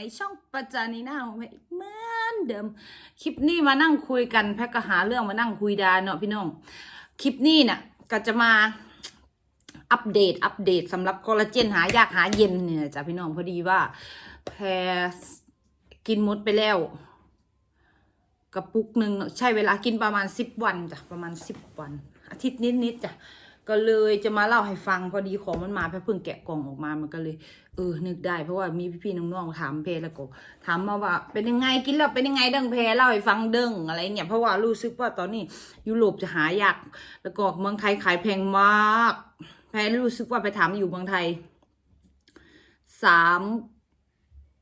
ในช่องประจานีหน้าของแพรอีกเหมือนเดิม คลิปนี้มานั่งคุยกันแพรก็หาเรื่องมานั่งคุยดาเนาะพี่น้อง คลิปนี้เนี่ยก็จะมาอัปเดต อัปเดตสำหรับคอลลาเจนหายากหาเย็นเนี่ยจ้ะพี่น้องพอดีว่าแพกินมดไปแล้วกระปุกหนึ่งเนอะใช้เวลากินประมาณสิบวันจ้ะประมาณสิบวัน อาทิตย์นิดๆจ้ะ ก็เลยจะมาเล่าให้ฟังพอดีของมันมาแพ่เพิ่งแกะกล่องออกมามันก็เลย เออนึกได้ เพราะว่ามีพี่ๆน้องๆถามเพแล้วก็ถามมาว่า เป็นยังไงกินแล้วเป็นยังไงดังเพเล่าให้ฟังเด้งอะไรเนี่ยเพราะว่ารู้สึกว่าตอนนี้ยุโรปจะหายากแล้วก็เมืองไทยขายแพงมากแพรู้สึกว่าไปถามอยู่เมืองไทยสาม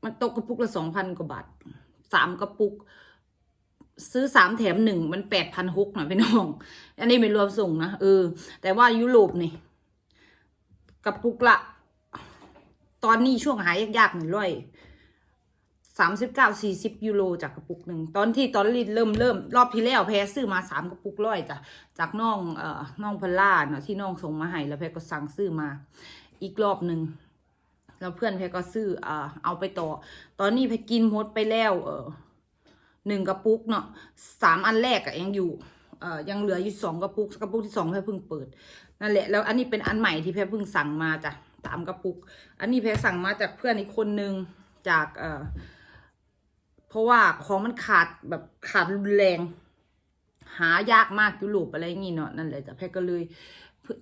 มันตกกระปุกละสองพันกว่าบาทสามกระปุก ซื้อสามแถมหนึ่งมันแปดพันหกนะพี่น้อง อันนี้ไม่รวมส่งนะเออ แต่ว่ายุโรปนี่กระปุกละ ตอนนี้ช่วงหายยากๆหนึ่งร้อยสามสิบเก้าสี่สิบยูโรจากกระปุกหนึ่งตอนที่ตอนรีดเริ่มเริ่มรอบที่แล้วแพรซื้อมาสามกระปุกร้อยจ้ะจากน้องเอ่อน้องพลล่าเนาะที่น้องส่งมาให้แล้วแพรก็สั่งซื้อมา อีกรอบหนึ่งแล้วเพื่อนแพรก็ซื้อเอ่าเอาไปต่อ ตอนนี้แพรกินหมดไปแล้ว เออ หนึ่งกระปุกเนาะสามอันแรกอะยังอยู่เอ่อยังเหลืออยู่สองกระปุกกระปุกที่สองแพรเพิ่งเปิดนั่นแหละแล้วอันนี้เป็นอันใหม่ที่แพรเพิ่งสั่งมาจ้ะสามกระปุก อันนี้แพรสั่งมาจากเพื่อนอีกคนนึงจากเอ่อเพราะว่าของมันขาดแบบขาดรุนแรง หายากมากยุโรปอะไรอย่างงี้เนาะนั่นแหละจ้ะแพรก็เลย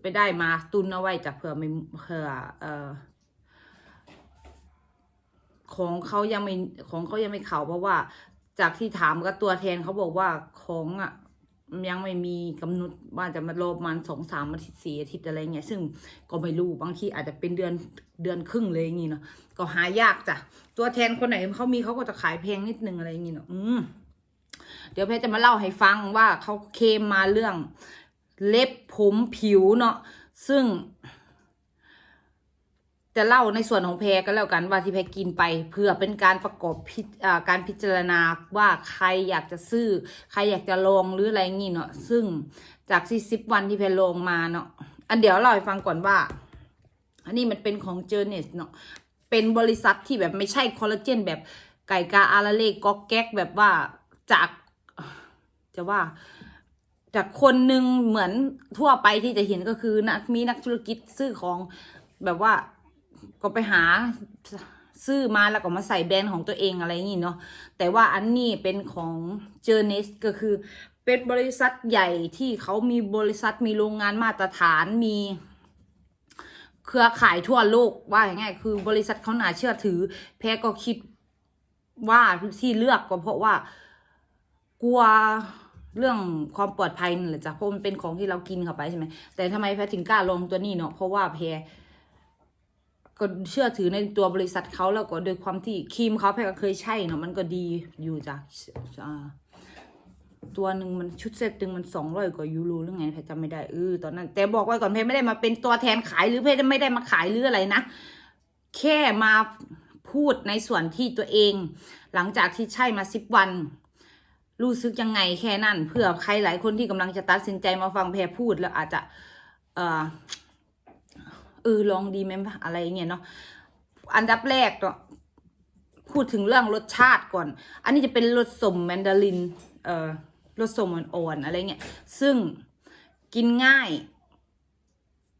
ไปได้มาตุนเอาไว้จากเผื่อไม่เผื่อเอ่อของเขายังไม่ของเขายังไม่เข่าเพราะว่า จากที่ถามกับตัวแทนเขาบอกว่าของอะยังไม่มีกำหนดว่าจะมารอประมาณสองสามอาทิตย์สี่อาทิตย์อะไรเงี้ยซึ่งก็ไม่รู้บางทีอาจจะเป็นเดือนเดือนครึ่งเลยอย่างงี้เนาะก็หายากจ้ะตัวแทนคนไหนเขามีเขาก็จะขายแพงนิดนึงอะไรอย่างงี้เนาะอืมเดี๋ยวเพชรจะมาเล่าให้ฟังว่าเขาเคมมาเรื่องเล็บผมผิวเนาะซึ่ง จะเล่าในส่วนของแพรก็แล้วกันว่าที่แพรกินไปเพื่อเป็นการประกอบพิจาการพิจารณาว่าใครอยากจะซื้อ ใครอยากจะลองหรืออะไรงี้เนาะซึ่งจากสี่สิบวันที่แพรลองมาเนาะอันเดี๋ยวเล่าให้ฟังก่อนว่า อันนี้มันเป็นของเจอเนสเนาะเป็นบริษัทที่แบบไม่ใช่คอลลาเจนแบบไก่กาอาราเล่ก๊อกแก๊กแบบว่าจากจะว่าจากคนหนึ่งเหมือนทั่วไปที่จะเห็นก็คือนักมีนักธุรกิจซื้อของแบบว่า ก็ไปหาซื้อมาแล้วก็มาใส่แบรนด์ของตัวเองอะไรอย่างนี้เนาะแต่ว่าอันนี้เป็นของเจอเนสก็คือเป็นบริษัทใหญ่ที่เขามีบริษัทมีโรงงานมาตรฐานมี เครือข่ายทั่วโลกว่าอย่างไงคือบริษัทเขาหนาเชื่อถือ แพ้ก็คิดว่าที่เลือกก็เพราะว่า กลัวเรื่องความปลอดภัยนี่แหละจ้ะเพราะมันเป็นของที่เรากินเข้าไปใช่ไหมแต่ทำไมแพ้ถึงกล้าลองตัวนี้เนาะเพราะว่าแพ้ ก็เชื่อถือในตัวบริษัทเขาแล้วก็โดยความที่ครีมเขาแพรก็เคยใช่เนาะมันก็ดีอยู่จ้ะตัวหนึ่งมันชุดเซตหนึ่งมันสองร้อยกว่ายูโรหรือไงแพรจำไม่ได้เออตอนนั้น แต่บอกไว้ก่อนแพรไม่ได้มาเป็นตัวแทนขายหรือแพรจะไม่ได้มาขายหรืออะไรนะ แค่มาพูดในส่วนที่ตัวเอง หลังจากที่ใช่มาสิบวันรู้สึกยังไงแค่นั้นเพื่อใครหลายคนที่กำลังจะตัดสินใจมาฟังแพรพูดแล้วอาจจะ เอ่อ เออลองดีไหมอะไรเงี้ยเนาะอันดับแรกเนาะพูดถึงเรื่องรสชาติก่อน อันนี้จะเป็นรสสมแมนดาริน เอ่อรสสมอ่อนๆอะไรเงี้ย ซึ่งกินง่าย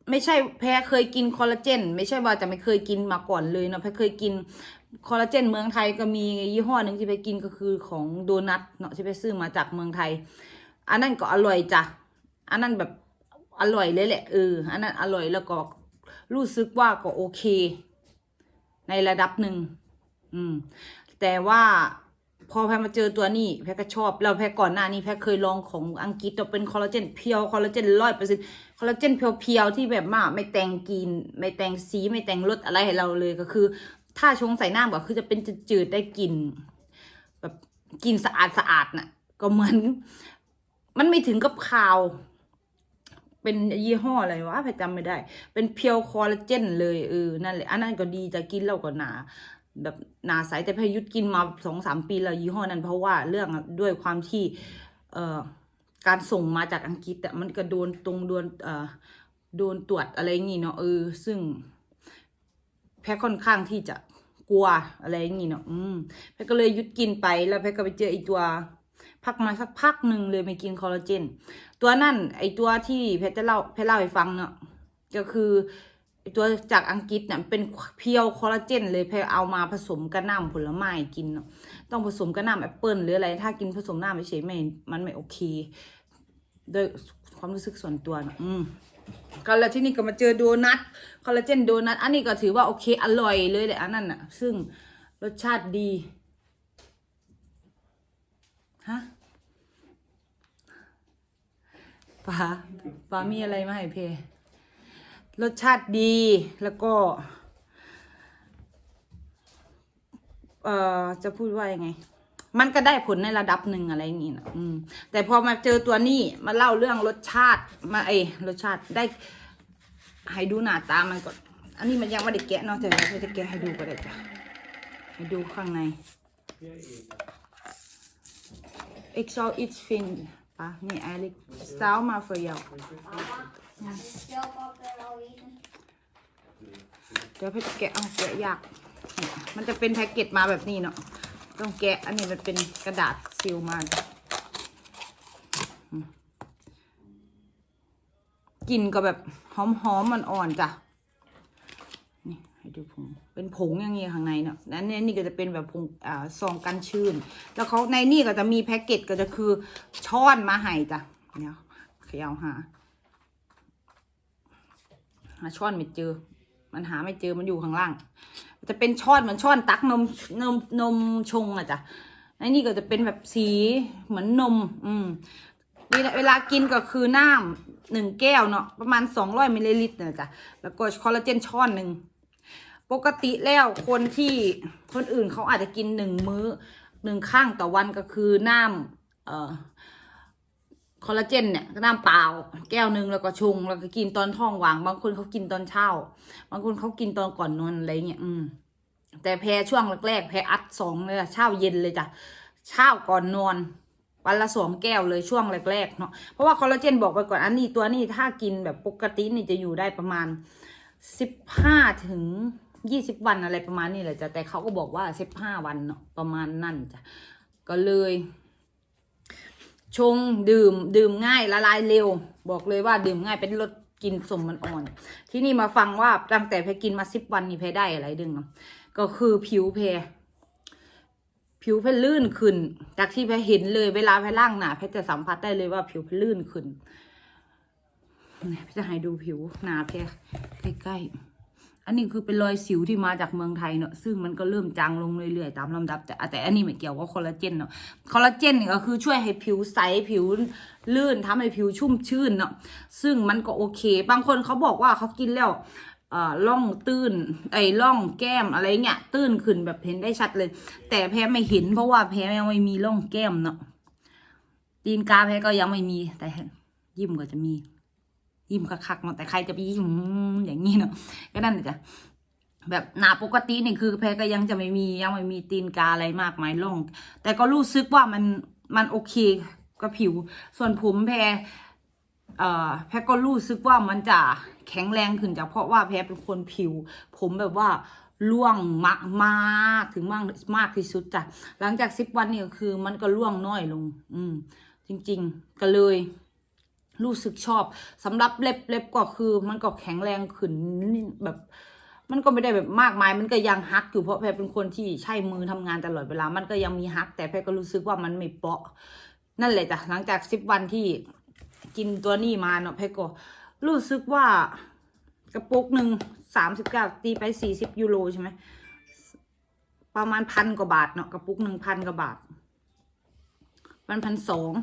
ไม่ใช่แพ้เคยกินคอลลาเจน ไม่ใช่ว่าจะไม่เคยกินมาก่อนเลยเนาะแพ้เคยกินคอลลาเจนเมืองไทยก็มียี่ห้อหนึ่งที่ไปกินก็คือของโดนัทเนาะที่ไปซื้อมาจากเมืองไทย อันนั้นก็อร่อยจ้ะ อันนั้นแบบอร่อยเลยแหละเออ อันนั้นอร่อยแล้วก็ รู้สึกว่าก็โอเค ในระดับหนึ่งอืม แต่ว่าพอแพรมาเจอตัวนี้แพรก็ชอบแล้วแพรก่อนหน้านี้แพรเคยลองของอังกฤษตัวเป็นคอลลาเจนเพียวคอลลาเจนร้อยเปอร์เซ็นต์คอลลาเจนเพียวๆที่แบบว่าไม่แต่งกลินไม่แต่งสีไม่แต่งรสอะไรให้เราเลยก็คือ ถ้าชงใส่น้ำก็คือจะเป็นจืดๆได้กลิ่นแบบกลิ่นสะอาดสะอาดน่ะ ก็เหมือน มันไม่ถึงกับคาว เป็นยี่ห้ออะไรวะแพรจำไม่ได้ เป็นเพียวคอลลาเจนเลยเออนั่นแหละอันนั้นก็ดีจะกินแล้วก็หนาแบบหนาใสแต่พยุทธกินมาสองสามปีแล้วยี่ห้อนั้นเพราะว่าเรื่องด้วยความที่เอ่อการส่งมาจากอังกฤษอะมันก็โดนตรงโดนเอ่อโดนตรวจอะไรงี้เนาะเออ ซึ่ง แพ้ค่อนข้างที่จะกลัวอะไรอย่างงี้เนาะอืมแพ้ก็เลยหยุดกินไปแล้วแพ้ก็ไปเจอไอตัว พักมาสักพักหนึ่งเลยไม่กินคอลลาเจน ตัวนั่นไอตัวที่แพทย์จะเล่าแพทย์เล่าให้ฟังเนาะก็คือตัวจากอังกฤษเนี่ยเป็นเพียวคอลลาเจนเลยแพทย์เอามาผสมกับน้ำผลไม้กินเนาะต้องผสมกับน้ำแอปเปิลหรืออะไร ถ้ากินผสมน้ำไม่เฉยไม่มันไม่โอเคโดยความรู้สึกส่วนตัวเนอะอืมก็แล้วที่นี่ก็มาเจอโดนัทคอลลาเจนโดนัทอันนี้ก็ถือว่าโอเคอร่อยเลยแหละอันนั้นอะซึ่งรสชาติดีฮะ ป้าป้ามีอะไรมาให้เพรสชาติดีแล้วก็ เอ่อ จะพูดว่ายังไง มันก็ได้ผลในระดับหนึ่งอะไรอย่างงี้นะอืม แต่พอมาเจอตัวนี้มาเล่าเรื่องรสชาติ มาเอรสชาติได้ ให้ดูหน้าตามันก่อน อันนี้มันยังไม่ได้แกะเนาะแต่เราจะแกะให้ดูก็ได้จ้ะให้ดูข้างใน Ik zou iets vinden. Pa, nee, eigenlijk. Staal maar voor jou. Zelf ook wel eten. เดี๋ยวเพชรแกะเอาแกะยาก มันจะเป็นแพ็กเกจมาแบบนี้เนาะ ต้องแกะอันนี้มันเป็นกระดาษซีลมาจ้ะกลิ่นก็แบบหอมหอมมันอ่อนจ้ะ ดูผงเป็นผงอย่างนี้ข้างในเนาะแล้วเนี่ยนี่ก็จะเป็นแบบผงอ่าซองกันชื้น แล้วเขาในนี่ก็จะมีแพ็กเกจก็จะคือช้อนมาให้จ้ะเดี๋ยวเขย่าหาหาช้อนไม่เจอ มันหาไม่เจอมันอยู่ข้างล่าง จะเป็นช้อนเหมือนช้อนตักนมนมนมชงอะจ้ะไอ้นี่ก็จะเป็นแบบสีเหมือนนม อืม เวลากินก็คือน้ำหนึ่งแก้วเนาะประมาณสองร้อยมิลลิลิตรเนะจ้ะ แล้วก็คอลลาเจนช้อนหนึ่ง ปกติแล้วคนที่คนอื่นเขาอาจจะกินหนึ่งมื้อหนึ่งข้างต่อวันก็คือน้ำเอ่อคอลลาเจนเนี่ยก็น้ำเปล่า แก้วหนึ่งแล้วก็ชง แล้วก็กินตอนท้องว่าง บางคนเขากินตอนเช้า บางคนเขากินตอนก่อนนอนอะไรเงี้ยอืม แต่แพ้ช่วงแรกๆแพ้อัดสองเลยอะเช้าเย็นเลยจ้ะเช้าก่อนนอนวันละสองแก้วเลยช่วงแรกๆเนาะเพราะว่าคอลลาเจนบอกไปก่อนอันนี้ตัวนี้ถ้ากินแบบปกตินี่จะอยู่ได้ประมาณสิบห้าถึง ยี่สิบวันอะไรประมาณนี้แหละจ้ะแต่เขาก็บอกว่าสิบห้าวันเนาะประมาณนั่นจ้ะก็เลย ชงดื่มดื่มง่ายละลายเร็ว บอกเลยว่าดื่มง่ายเป็นรสกินสมมันอ่อน ที่นี่มาฟังว่าตั้งแต่แพกินมาสิบวันนี่แพได้อะไรดึงเนาะก็คือผิวแพผิวแพลื่นขึ้น จากที่แพเห็นเลยเวลาแพล่างหนาแพจะสัมผัสได้เลยว่าผิวแพลื่นขึ้นเนี่ยจะให้ดูผิวหนาแพใกล้ๆ อันนี้คือเป็นรอยสิวที่มาจากเมืองไทยเนาะซึ่งมันก็เริ่มจางลงเรื่อยๆตามลำดับ แต่แต่อันนี้ไม่เกี่ยวกับคอลลาเจนเนาะคอลลาเจนเนี่ยก็คือช่วยให้ผิวใสผิวลื่นทำให้ผิวชุ่มชื่นเนาะซึ่งมันก็โอเค บางคนเขาบอกว่าเขากินแล้วเอ่อร่องตื้นไอ้ร่องแก้มอะไรเงี้ยตื้นขึ้นแบบเห็นได้ชัดเลย แต่แพ้ไม่เห็นเพราะว่าแพ้ยังไม่มีร่องแก้มเนาะตีนกาแพ้ก็ยังไม่มีแต่ยิ้มก็จะมี ยิ้มคักๆเนาะแต่ใครจะไปยิ้มอย่างนี้เนาะก็นั่นจ้ะแบบหนาปกตินี่คือแพ้ก็ยังจะไม่มียังไม่มีตีนกาอะไรมากมายลง แต่ก็รู้สึกว่ามันมันโอเคกับผิว ส่วนผมแพ้เอ่อแพ้ก็รู้สึกว่ามันจะแข็งแรงขึ้นจากเพราะว่าแพ้เป็นคนผิว ผมแบบว่าร่วงมากมากถึงมากมากที่สุดจ้ะหลังจากสิบวันนี่คือมันก็ร่วงน้อยลง อืม จริง ๆ ก็เลย รู้สึกชอบสำหรับเล็บเล็บก็คือมันก็แข็งแรงขึ้นนี่แบบ มันก็ไม่ได้แบบมากมาย มันก็ยังฮักอยู่เพราะแพรเป็นคนที่ใช้มือทำงานตลอดเวลา มันก็ยังมีฮัก แต่แพรก็รู้สึกว่ามันไม่เปาะ นั่นแหละจ้ะหลังจากสิบวันที่กินตัวนี้มาเนาะแพรก็รู้สึกว่ากระปุกหนึ่งสามสิบเก้าตีไปสี่สิบยูโรใช่ไหมประมาณพันกว่าบาทเนาะกระปุกหนึ่งพันกว่าบาทมันพันสอง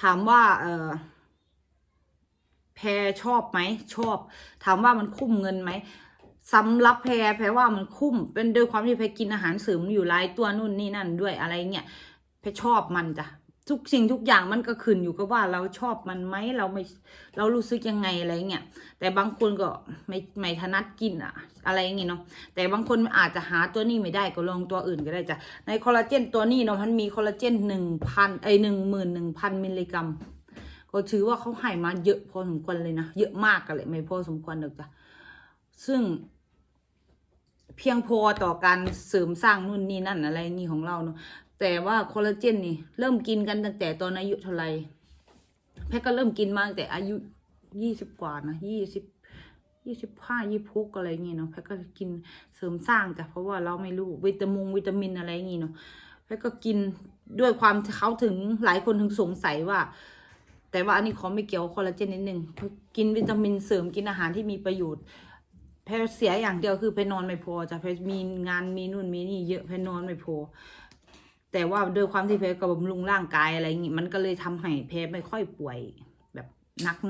ถามว่า เออ แพรชอบไหมชอบ ถามว่ามันคุ้มเงินไหมสำหรับแพรแพรว่ามันคุ้ม เป็นด้วยความที่แพรกินอาหารเสริมอยู่หลายตัวนู่นนี่นั่นด้วยอะไรเงี้ยแพรชอบมันจ้ะทุกสิ่งทุกอย่างมันก็ขึ้นอยู่กับว่าเราชอบมันไหมเราไม่เรารู้สึกยังไงอะไรเงี้ยแต่บางคนก็ไม่ไม่ถนัดกินอะอะไรอย่างเงี้ยเนาะแต่บางคนอาจจะหาตัวนี้ไม่ได้ก็ลองตัวอื่นก็ได้จ้ะในคอลลาเจนตัวนี้เนาะมันมีคอลลาเจนหนึ่งพันไอหนึ่งหมื่นหนึ่งพันมิลลิกรัม ก็ถือว่าเขาให้มาเยอะพอสมควรเลยนะ เยอะมากกันเลยไม่พอสมควรหรอกจ้ะซึ่ง เพียงพอต่อการเสริมสร้างนู่นนี่นั่นอะไรนี่ของเราเนาะแต่ว่าคอลลาเจนนี่เริ่มกินกันตั้งแต่ตอนอายุเท่าไหร่แพทก็เริ่มกินมาตั้งแต่อายุยี่สิบกว่านะยี่สิบยี่สิบห้ายี่พกอะไรอย่างงี้เนาะแพทก็กินเสริมสร้างจ้ะเพราะว่าเราไม่รู้วิตามินวิตามินอะไรอย่างงี้เนาะแพทก็กินด้วยความเขาถึงหลายคนถึงสงสัยว่า แต่ว่าอันนี้เขอไม่เกี่ยวคอลลาเจนนิดนึงกินวิตามินเสริมกินอาหารที่มีประโยชน์แพรเสียอย่างเดียวคือแพนอนไม่พอจะแพรมีงานมีนู่นมีนี่เยอะแพนอนไม่พอแต่ว่าด้วยความที่แพรก็บำรุงร่างกายอะไรอย่างงี้มันก็เลยทำให้แพรไม่ค่อยป่วย แบบ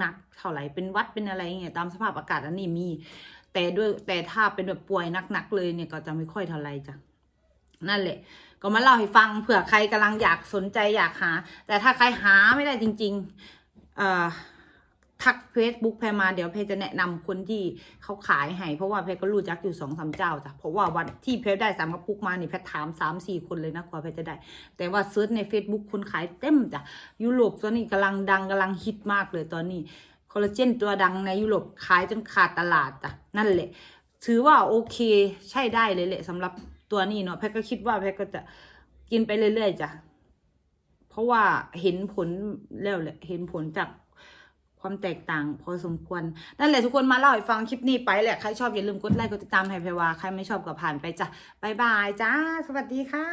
นักๆเท่าไหร่เป็นวัดเป็นอะไรอย่างเงี้ยตามสภาพอากาศอันนี้มี แต่ด้วยแต่ถ้าเป็นแบบป่วยนักๆเลยเนี่ยก็จะไม่ค่อยเท่าไหร่จ้ะนั่นแหละ ก็มาเล่าให้ฟังเผื่อใครกำลังอยากสนใจอยากหา แต่ถ้าใครหาไม่ได้จริงๆเอ่อทักเฟซบุ๊กแพรมาเดี๋ยวเพรจะแนะนำคนที่เขาขายให้ เพราะว่าเพรก็รู้จักอยู่สองสามเจ้าจ้ะเพราะว่าวันที่เพรได้สามกระปุกมานี่เพรถามสามสี่คนเลยนะกว่าเพรจะได้ แต่ว่าเซิร์ชใน Facebook คนขายเต็มจ้ะยุโรปตอนนี้กำลังดังกำลังฮิตมากเลยตอนนี้คอลลาเจนตัวดังในยุโรปขายจนขาดตลาดจ้ะนั่นแหละ ถือว่าโอเคใช่ได้เลยแหละสำหรับ ตัวนี้เนาะแพทก็คิดว่าแพทก็จะกินไปเรื่อยๆจ้ะเพราะว่าเห็นผลแล้วแหละเห็นผลจากความแตกต่างพอสมควร นั่นแหละทุกคนมาเล่าให้ฟังคลิปนี้ไปแหละ ใครชอบอย่าลืมกดไลค์กดติดตามให้แพรวา ใครไม่ชอบก็ผ่านไปจ้ะบายบายจ้า สวัสดีค่ะ